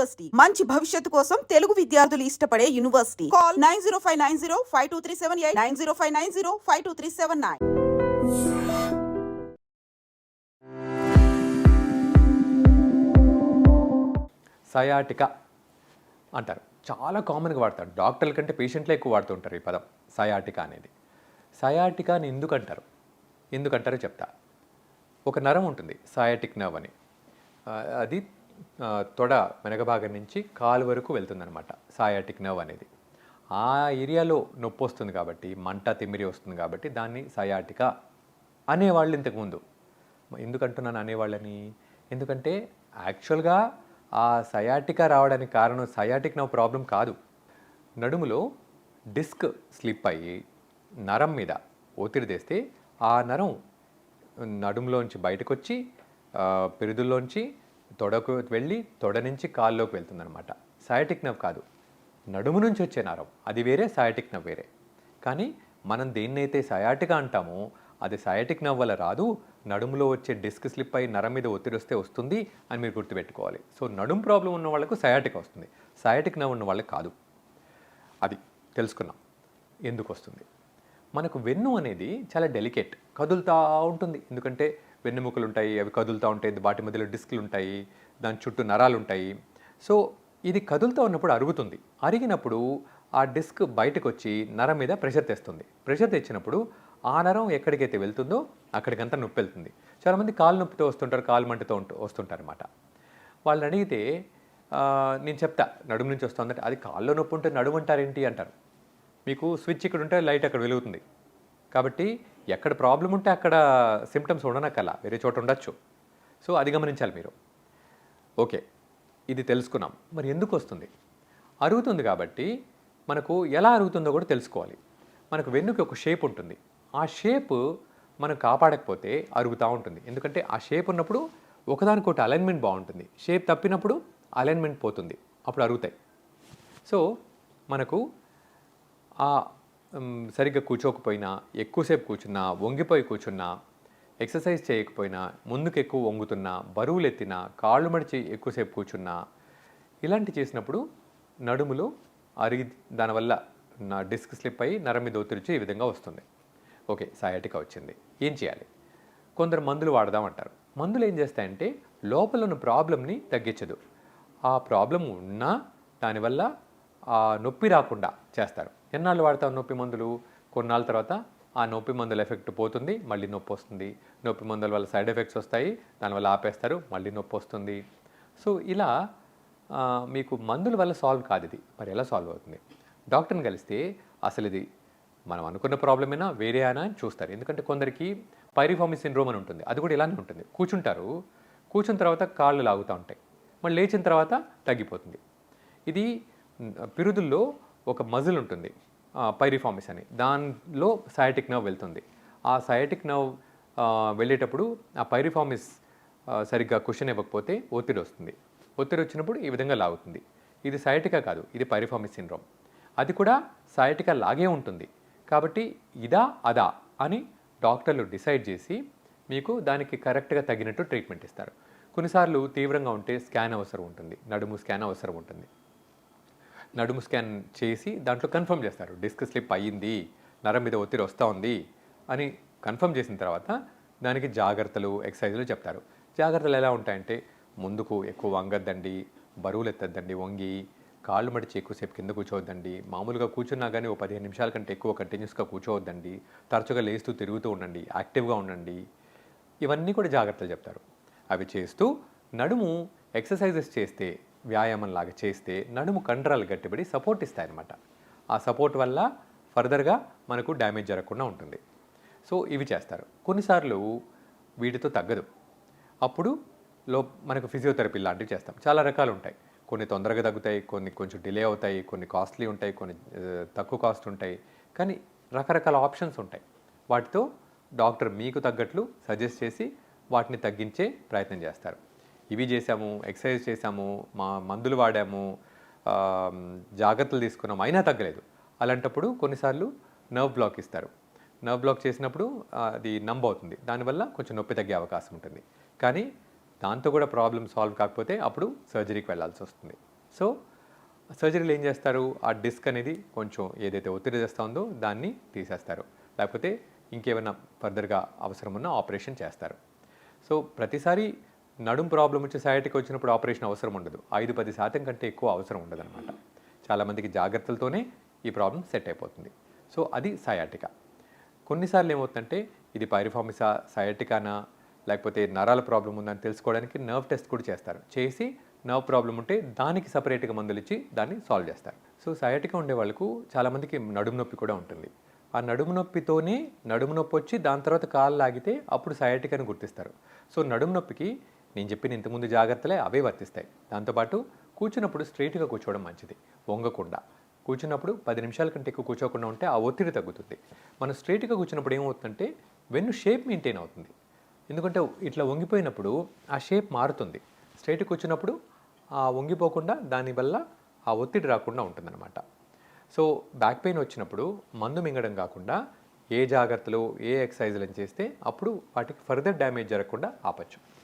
University మంచి భవిష్యత్తు కోసం తెలుగు విద్యార్థులు ఇష్టపడే university call nine zero five nine zero five two three seven eight nine zero five nine zero five two three seven nine. Sciatica అంటారు. చాలా కామన్గా వాడతారు. డాక్టర్ల కంటే పేషెంట్లే ఎక్కువ వాడుతూ ఉంటారు ఈ పదం. సయాటిక అనేది. సయాటిక అని ఎందుకంటారు? ఎందుకంటారో చెప్తా. ఒక నరం ఉంటుంది. సయాటిక్ నర్వ్ అని. అది తొడ వెనక భాగం నుంచి కాలు వరకు వెళ్తుందనమాట సాయాటిక్ నర్వ్ అనేది. ఆ ఏరియాలో నొప్పి వస్తుంది కాబట్టి మంట తిమ్మిరి వస్తుంది కాబట్టి దాన్ని సయాటిక అనేవాళ్ళు ఇంతకుముందు. ఎందుకంటున్నాను అనేవాళ్ళని? ఎందుకంటే యాక్చువల్గా ఆ సయాటికా రావడానికి కారణం సయాటిక్ నవ్ ప్రాబ్లం కాదు. నడుములో డిస్క్ స్లిప్ అయ్యి నరం మీద ఒత్తిడి తెస్తే ఆ నరం నడుములోంచి బయటకు వచ్చి ఆ, తొడకు వెళ్ళి తొడ నుంచి కాల్లోకి వెళ్తుందనమాట సయాటిక్ నవ్ కాదు. నడుము నుంచి వచ్చే నరం. అది వేరే సయాటిక్ నవ్ వేరే. కానీ మనం దేన్నైతే సయాటిక అంటామో అది సయాటిక్ నవ్ వల్ల రాదు. నడుములో వచ్చే డిస్క్ స్లిప్ అయి నరం మీద ఒత్తిడి వస్తే వస్తుంది అని మీరు గుర్తుపెట్టుకోవాలి. సో నడుము ప్రాబ్లం ఉన్న వాళ్ళకు సయాటిక్ వస్తుంది. సయాటిక్ నవ్ ఉన్న వాళ్ళకి కాదు. అది తెలుసుకున్నాం. ఎందుకు వస్తుంది? మనకు వెన్ను అనేది చాలా డెలికేట్. కదులుతూ ఉంటుంది. ఎందుకంటే వెన్నెముకలు ఉంటాయి అవి కదులుతూ ఉంటాయి వాటి మధ్యలో డిస్క్లు ఉంటాయి దాని చుట్టూ నరాలు ఉంటాయి సో ఇది కదులుతూ ఉన్నప్పుడు అరుగుతుంది. అరిగినప్పుడు ఆ డిస్క్ బయటకు వచ్చి నరం మీద ప్రెషర్ తెస్తుంది. ప్రెషర్ తెచ్చినప్పుడు ఆ నరం ఎక్కడికైతే వెళ్తుందో అక్కడికంతా నొప్పి వెళ్తుంది చాలామంది కాలు నొప్పితో వస్తుంటారు కాలు మంటతో ఉంటూ వస్తుంటారు అనమాట వాళ్ళని అడిగితే నేను చెప్తా నడుము నుంచి వస్తుందంటే అది కాల్లో నొప్పి ఉంటే నడుము అంటారేంటి? అంటారు. మీకు స్విచ్ ఇక్కడ ఉంటే లైట్ అక్కడ వెలుగుతుంది. కాబట్టి ఎక్కడ ప్రాబ్లం ఉంటే అక్కడ సిమ్టమ్స్ ఉండనక్కల వేరే చోట ఉండొచ్చు. సో అది గమనించాలి మీరు. ఓకే. ఇది తెలుసుకున్నాం. మరి ఎందుకు వస్తుంది? అరుగుతుంది కాబట్టి మనకు ఎలా అరుగుతుందో కూడా తెలుసుకోవాలి. మనకు వెన్నుకి ఒక షేప్ ఉంటుంది. ఆ షేప్ మనం కాపాడకపోతే అరుగుతూ ఉంటుంది. ఎందుకంటే ఆ షేప్ ఉన్నప్పుడు ఒకదానికొకటి అలైన్మెంట్ బాగుంటుంది. షేప్ తప్పినప్పుడు అలైన్మెంట్ పోతుంది. అప్పుడు అరుగుతాయి. సో మనకు ఆ సరిగ్గా కూర్చోకపోయినా ఎక్కువసేపు కూర్చున్నా వంగిపోయి కూర్చున్నా ఎక్సర్సైజ్ చేయకపోయినా ముందుకు ఎక్కువ వంగుతున్నా బరువులు ఎత్తినా కాళ్ళు మడిచి ఎక్కువసేపు కూర్చున్నా ఇలాంటి చేసినప్పుడు నడుములు అరిగి దానివల్ల నా డిస్క్ స్లిప్ అయ్యి నరం మీద ఒత్తిడి ఈ విధంగా వస్తుంది. ఓకే సయాటికా వచ్చింది. ఏం చేయాలి? కొందరు మందులు వాడదామంటారు మందులు ఏం చేస్తాయంటే లోపల ఉన్న ప్రాబ్లమ్ని తగ్గించదు. ఆ ప్రాబ్లం ఉన్నా దానివల్ల ఆ నొప్పి రాకుండా చేస్తారు. ఎన్నాళ్ళు వాడతాం నొప్పి మందులు? కొన్నాళ్ళ తర్వాత ఆ నొప్పి మందుల ఎఫెక్ట్ పోతుంది మళ్ళీ నొప్పి వస్తుంది. నొప్పి మందుల వల్ల సైడ్ ఎఫెక్ట్స్ వస్తాయి దానివల్ల ఆపేస్తారు మళ్ళీ నొప్పి వస్తుంది. సో ఇలా మీకు మందుల వల్ల సాల్వ్ కాదు ఇది. మరి ఎలా సాల్వ్ అవుతుంది? డాక్టర్ని కలిస్తే అసలు ఇది మనం అనుకున్న ప్రాబ్లమేనా వేరే అయినా అని చూస్తారు. ఎందుకంటే కొందరికి పైరిఫామి సిండ్రోమ్ అని ఉంటుంది. అది కూడా ఇలానే ఉంటుంది. కూర్చుంటారు. కూర్చున్న తర్వాత కాళ్ళు లాగుతూ ఉంటాయి. మళ్ళీ లేచిన తర్వాత తగ్గిపోతుంది. ఇది పిరుదుల్లో ఒక మజిల్ ఉంటుంది పైరిఫార్మిస్ అని దానిలో సయాటిక్ నర్వ్ వెళ్తుంది. ఆ సయాటిక్ నర్వ్ వెళ్ళేటప్పుడు ఆ పైరిఫార్మిస్ సరిగ్గా క్వశ్చన్ ఇవ్వకపోతే ఒత్తిడి వస్తుంది. ఒత్తిడి వచ్చినప్పుడు ఈ విధంగా లాగుతుంది. ఇది సయాటికా కాదు ఇది పైరిఫార్మిస్ సిండ్రోమ్. అది కూడా సయాటికా లాగే ఉంటుంది. కాబట్టి ఇదా అదా అని డాక్టర్లు డిసైడ్ చేసి మీకు దానికి కరెక్ట్గా తగినట్టు ట్రీట్మెంట్ ఇస్తారు. కొన్నిసార్లు తీవ్రంగా ఉంటే స్కాన్ అవసరం ఉంటుంది నడుము స్కాన్ అవసరం ఉంటుంది. నడుము స్కాన్ చేసి దాంట్లో కన్ఫర్మ్ చేస్తారు. డిస్క్ స్లిప్ అయ్యింది నరం మీద ఒత్తిడి వస్తూ ఉంది అని కన్ఫర్మ్ చేసిన తర్వాత దానికి జాగ్రత్తలు ఎక్సర్సైజులు చెప్తారు. జాగ్రత్తలు ఎలా ఉంటాయంటే ముందుకు ఎక్కువ వంగద్దండి బరువులు ఎత్తద్దండి వంగి కాళ్ళు మడిచి ఎక్కువసేపు కింద కూర్చోవద్దండి మామూలుగా కూర్చున్నా కానీ ఓ పదిహేను నిమిషాల కంటే ఎక్కువ కంటిన్యూస్గా కూర్చోవద్దండి తరచుగా లేస్తూ తిరుగుతూ ఉండండి యాక్టివ్గా ఉండండి. ఇవన్నీ కూడా జాగ్రత్తలు చెప్తారు. అవి చేస్తూ నడుము ఎక్సర్సైజెస్ చేస్తే వ్యాయామం లాగా చేస్తే నడుము కండరాలు గట్టిబడి సపోర్ట్ ఇస్తాయన్నమాట. ఆ సపోర్ట్ వల్ల ఫర్దర్గా మనకు డ్యామేజ్ జరగకుండా ఉంటుంది. సో ఇవి చేస్తారు. కొన్నిసార్లు వీటితో తగ్గదు. అప్పుడు లో మనకు ఫిజియోథెరపీ లాంటివి చేస్తాం. చాలా రకాలు ఉంటాయి. కొన్ని తొందరగా తగ్గుతాయి కొన్ని కొంచెం డిలే అవుతాయి కొన్ని కాస్ట్లీ ఉంటాయి కొన్ని eh, తక్కువ కాస్ట్ ఉంటాయి. కానీ రకరకాల ఆప్షన్స్ ఉంటాయి. వాటితో డాక్టర్ మీకు తగ్గట్లు సజెస్ట్ చేసి వాటిని తగ్గించే ప్రయత్నం చేస్తారు. ఇవి చేసాము ఎక్సర్సైజ్ చేసాము మా మందులు వాడాము జాగ్రత్తలు తీసుకున్నాము. అయినా తగ్గలేదు. అలాంటప్పుడు కొన్నిసార్లు నర్వ్ బ్లాక్ ఇస్తారు. నర్వ్ బ్లాక్ చేసినప్పుడు అది నంబ్ అవుతుంది. దానివల్ల కొంచెం నొప్పి తగ్గే అవకాశం ఉంటుంది. కానీ దాంతో కూడా ప్రాబ్లం సాల్వ్ కాకపోతే అప్పుడు సర్జరీకి వెళ్ళాల్సి వస్తుంది. సో సర్జరీలు ఏం చేస్తారు? ఆ డిస్క్ అనేది కొంచెం ఏదైతే ఒత్తిడి చేస్తూ ఉందో దాన్ని తీసేస్తారు. లేకపోతే ఇంకేమైనా ఫర్దర్గా అవసరం ఉన్న ఆపరేషన్ చేస్తారు. సో ప్రతిసారి నడుం ప్రాబ్లం వచ్చి సయాటిక్ వచ్చినప్పుడు ఆపరేషన్ అవసరం ఉండదు. ఐదు పది శాతం కంటే ఎక్కువ అవసరం ఉండదు అనమాట చాలామందికి జాగ్రత్తలతోనే ఈ ప్రాబ్లం సెట్ అయిపోతుంది. సో అది సయాటిక కొన్నిసార్లు ఏమవుతుందంటే ఇది పైరిఫామిసా సయాటికానా లేకపోతే నరాల ప్రాబ్లం ఉందని తెలుసుకోవడానికి నర్వ్ టెస్ట్ కూడా చేస్తారు. చేసి నర్వ్ ప్రాబ్లం ఉంటే దానికి సపరేట్గా మందులు ఇచ్చి దాన్ని సాల్వ్ చేస్తారు. సో సయాటిక ఉండే వాళ్ళకు చాలామందికి నడుము నొప్పి కూడా ఉంటుంది. ఆ నడుము నొప్పితోనే నడుము నొప్పి వచ్చి దాని తర్వాత కాలు లాగితే అప్పుడు సయాటికాని గుర్తిస్తారు. సో నడుము నొప్పికి నేను చెప్పిన ఇంతకుముందు జాగ్రత్తలే అవే వర్తిస్తాయి. దాంతోపాటు కూర్చున్నప్పుడు స్ట్రైట్గా కూర్చోవడం మంచిది. వంగకుండా. కూర్చున్నప్పుడు పది నిమిషాల కంటే ఎక్కువ కూర్చోకుండా ఉంటే ఆ ఒత్తిడి తగ్గుతుంది. మనం స్ట్రైట్గా కూర్చున్నప్పుడు ఏమవుతుందంటే వెన్ను షేప్ మెయింటైన్ అవుతుంది. ఎందుకంటే ఇట్లా వంగిపోయినప్పుడు ఆ షేప్ మారుతుంది. స్ట్రైట్ కూర్చున్నప్పుడు ఆ వంగిపోకుండా దానివల్ల ఆ ఒత్తిడి రాకుండా ఉంటుందన్నమాట. సో బ్యాక్ పెయిన్ వచ్చినప్పుడు మందు మింగడం కాకుండా ఏ జాగ్రత్తలు ఏ ఎక్సర్సైజులను చేస్తే అప్పుడు వాటికి ఫర్దర్ డ్యామేజ్ జరగకుండా ఆపచ్చు.